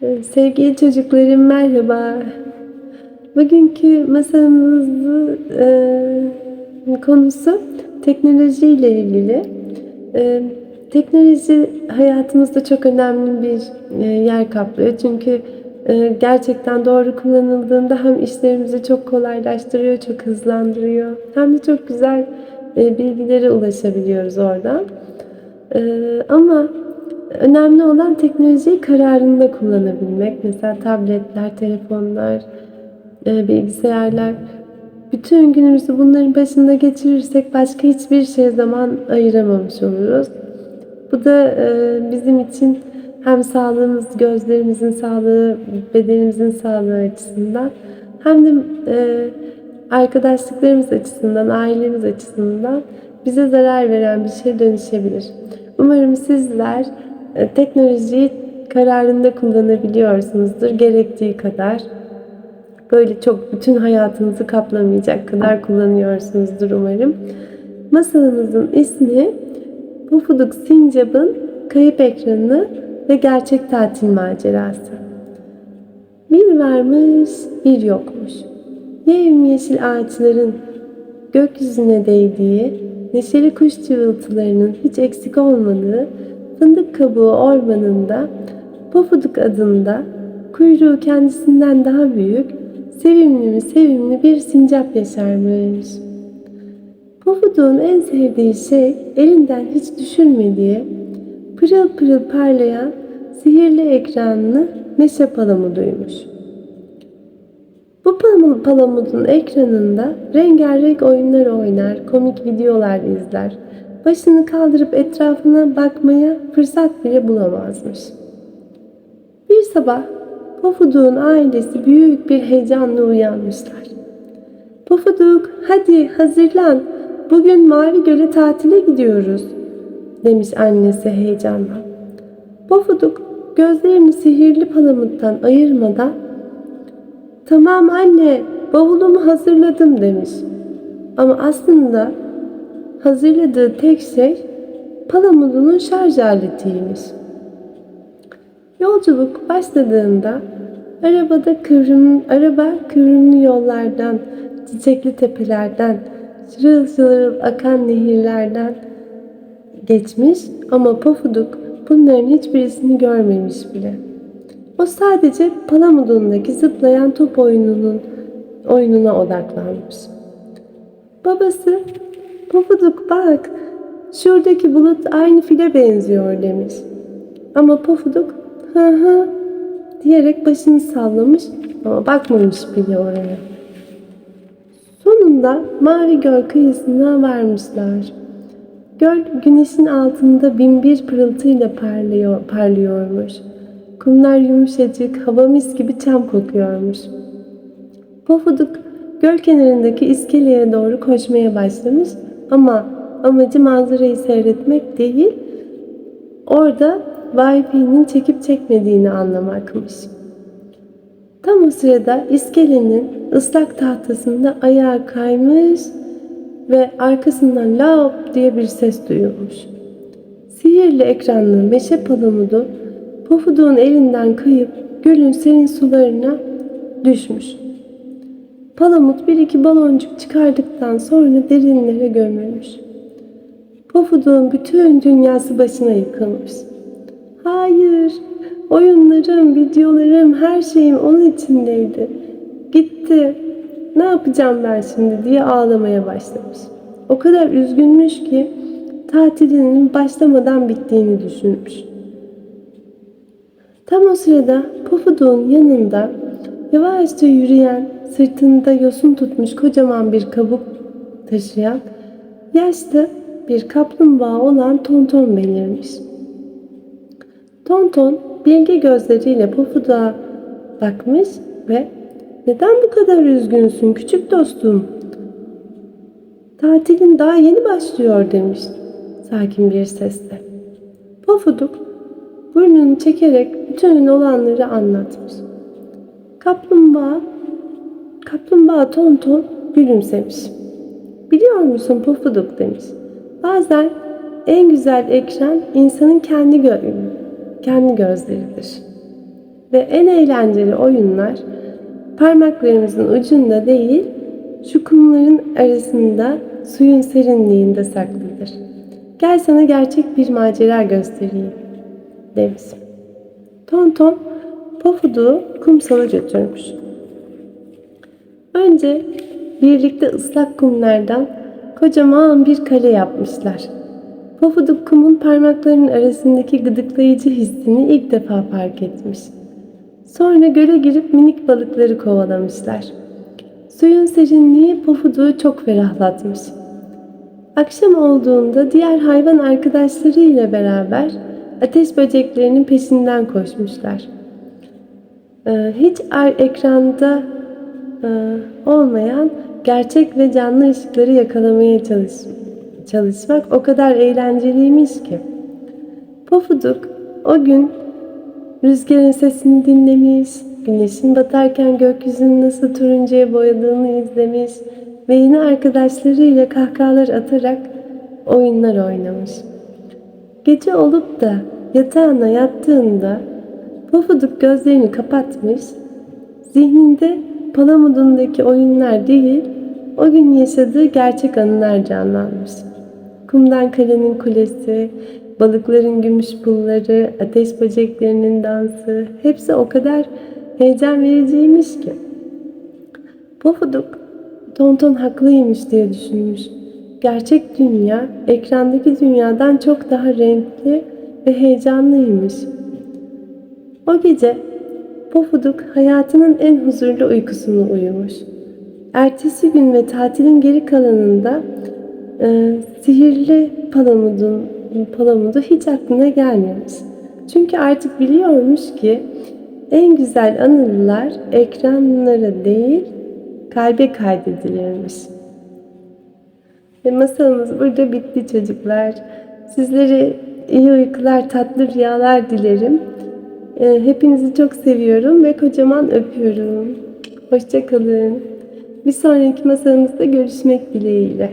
Sevgili çocuklarım merhaba. Bugünkü masamızın e, konusu teknoloji ile ilgili. E, teknoloji hayatımızda çok önemli bir e, yer kaplıyor. Çünkü e, gerçekten doğru kullanıldığında hem işlerimizi çok kolaylaştırıyor, çok hızlandırıyor. Hem de çok güzel e, bilgilere ulaşabiliyoruz oradan. E, ama Önemli olan teknolojiyi kararında kullanabilmek. Mesela tabletler, telefonlar, e, bilgisayarlar. Bütün günümüzü bunların başında geçirirsek başka hiçbir şeye zaman ayıramamış oluruz. Bu da e, bizim için hem sağlığımız, gözlerimizin sağlığı, bedenimizin sağlığı açısından hem de e, arkadaşlıklarımız açısından, ailemiz açısından bize zarar veren bir şey dönüşebilir. Umarım sizler teknolojiyi kararında kullanabiliyorsunuzdur gerektiği kadar. Böyle çok bütün hayatınızı kaplamayacak kadar kullanıyorsunuzdur umarım. Masalımızın ismi Pufuduk Sincap'ın Kayıp Ekranı ve Gerçek Tatil Macerası. Bir varmış, bir yokmuş. Yemyeşil ağaçların gökyüzüne değdiği, neşeli kuş cıvıltılarının hiç eksik olmadığı fındık kabuğu ormanında Pofuduk adında kuyruğu kendisinden daha büyük, sevimli mi sevimli bir sincap yaşarmış. Pofuduk'un en sevdiği şey elinden hiç düşürmediği, pırıl pırıl parlayan sihirli ekranlı meşe palamuduymuş. Bu pal- palamudun ekranında rengarenk oyunlar oynar, komik videolar izler, başını kaldırıp etrafına bakmaya fırsat bile bulamazmış. Bir sabah Pofuduk'un ailesi büyük bir heyecanla uyanmışlar. Pofuduk hadi hazırlan bugün Mavi Göl'e tatile gidiyoruz demiş annesi heyecanla. Pofuduk gözlerini sihirli palamuttan ayırmadan tamam anne bavulumu hazırladım demiş. Ama aslında hazırladığı tek şey palamudunun şarj aletiymiş. Yolculuk başladığında arabada kıvrım, araba kıvrımlı yollardan, çiçekli tepelerden, şırıl şırıl akan nehirlerden geçmiş ama Pofuduk bunların hiçbirisini görmemiş bile. O sadece Palamudun'daki zıplayan top oyununun oyununa odaklanmış. Babası Pofuduk bak şuradaki bulut aynı file benziyor demiş. Ama Pofuduk hı hı diyerek başını sallamış ama bakmamış bile oraya. Sonunda mavi göl kıyısına varmışlar. Göl güneşin altında binbir pırıltıyla parlıyor, parlıyormuş. Kumlar yumuşacık, hava mis gibi çam kokuyormuş. Pofuduk göl kenarındaki iskeleye doğru koşmaya başlamış ama amacı manzarayı seyretmek değil, orada Wi-Fi'nin çekip çekmediğini anlamakmış. Tam o sırada iskelenin ıslak tahtasında ayağı kaymış ve arkasından lap diye bir ses duyulmuş. Sihirli ekranlı meşe palamudu Pofuduk'un elinden kayıp gölün serin sularına düşmüş. Palamut bir iki baloncuk çıkardıktan sonra derinlere gömülmüş. Pofuduk'un bütün dünyası başına yıkılmış. Hayır, oyunlarım, videolarım, her şeyim onun içindeydi. Gitti. Ne yapacağım ben şimdi diye ağlamaya başlamış. O kadar üzgünmüş ki tatilinin başlamadan bittiğini düşünmüş. Tam o sırada Pofuduk'un yanında yavaşça yürüyen, sırtında yosun tutmuş kocaman bir kabuk taşıyan, yaşlı bir kaplumbağa olan Tonton belirmiş. Tonton bilgi gözleriyle Pofuduk'a bakmış ve neden bu kadar üzgünsün küçük dostum? Tatilin daha yeni başlıyor demiş sakin bir sesle. Pofuduk burnunu çekerek bütün olanları anlatmış. Kaplumbağa, kaplumbağa tonton gülümsemiş. Biliyor musun Pofuduk demiş. Bazen en güzel ekran insanın kendi gö kendi gözleridir. Ve en eğlenceli oyunlar parmaklarımızın ucunda değil, şu kumların arasında suyun serinliğinde saklıdır. Gel sana gerçek bir macera göstereyim demiş. Tonton Pofuduk'u kumsala götürmüş. Önce birlikte ıslak kumlardan kocaman bir kale yapmışlar. Pofuduk kumun parmaklarının arasındaki gıdıklayıcı hissini ilk defa fark etmiş. Sonra göle girip minik balıkları kovalamışlar. Suyun serinliği Pofuduk'u çok ferahlatmış. Akşam olduğunda diğer hayvan arkadaşlarıyla beraber ateş böceklerinin peşinden koşmuşlar. Ee, hiç ekranda olmayan gerçek ve canlı ışıkları yakalamaya çalış çalışmak o kadar eğlenceliymiş ki. Pofuduk o gün rüzgarın sesini dinlemiş, güneşin batarken gökyüzünü nasıl turuncuya boyadığını izlemiş ve yine arkadaşlarıyla kahkahalar atarak oyunlar oynamış. Gece olup da yatağına yattığında Pofuduk gözlerini kapatmış, zihninde Palamud'undaki oyunlar değil, o gün yaşadığı gerçek anılar canlanmış. Kumdan kalenin kulesi, balıkların gümüş pulları, ateş böceklerinin dansı, hepsi o kadar heyecan vericiymiş ki. Pofuduk, Tonton haklıymış diye düşünmüş. Gerçek dünya, ekrandaki dünyadan çok daha renkli ve heyecanlıymış. O gece Pofuduk hayatının en huzurlu uykusunu uyumuş. Ertesi gün ve tatilin geri kalanında e, sihirli palamudun palamudu hiç aklına gelmemiş. Çünkü artık biliyormuş ki en güzel anılar ekranlara değil kalbe kaydedilirmiş. Ve masalımız burada bitti çocuklar. Sizlere iyi uykular, tatlı rüyalar dilerim. Ee, Hepinizi çok seviyorum ve kocaman öpüyorum. Hoşçakalın. Bir sonraki masalımızda görüşmek dileğiyle.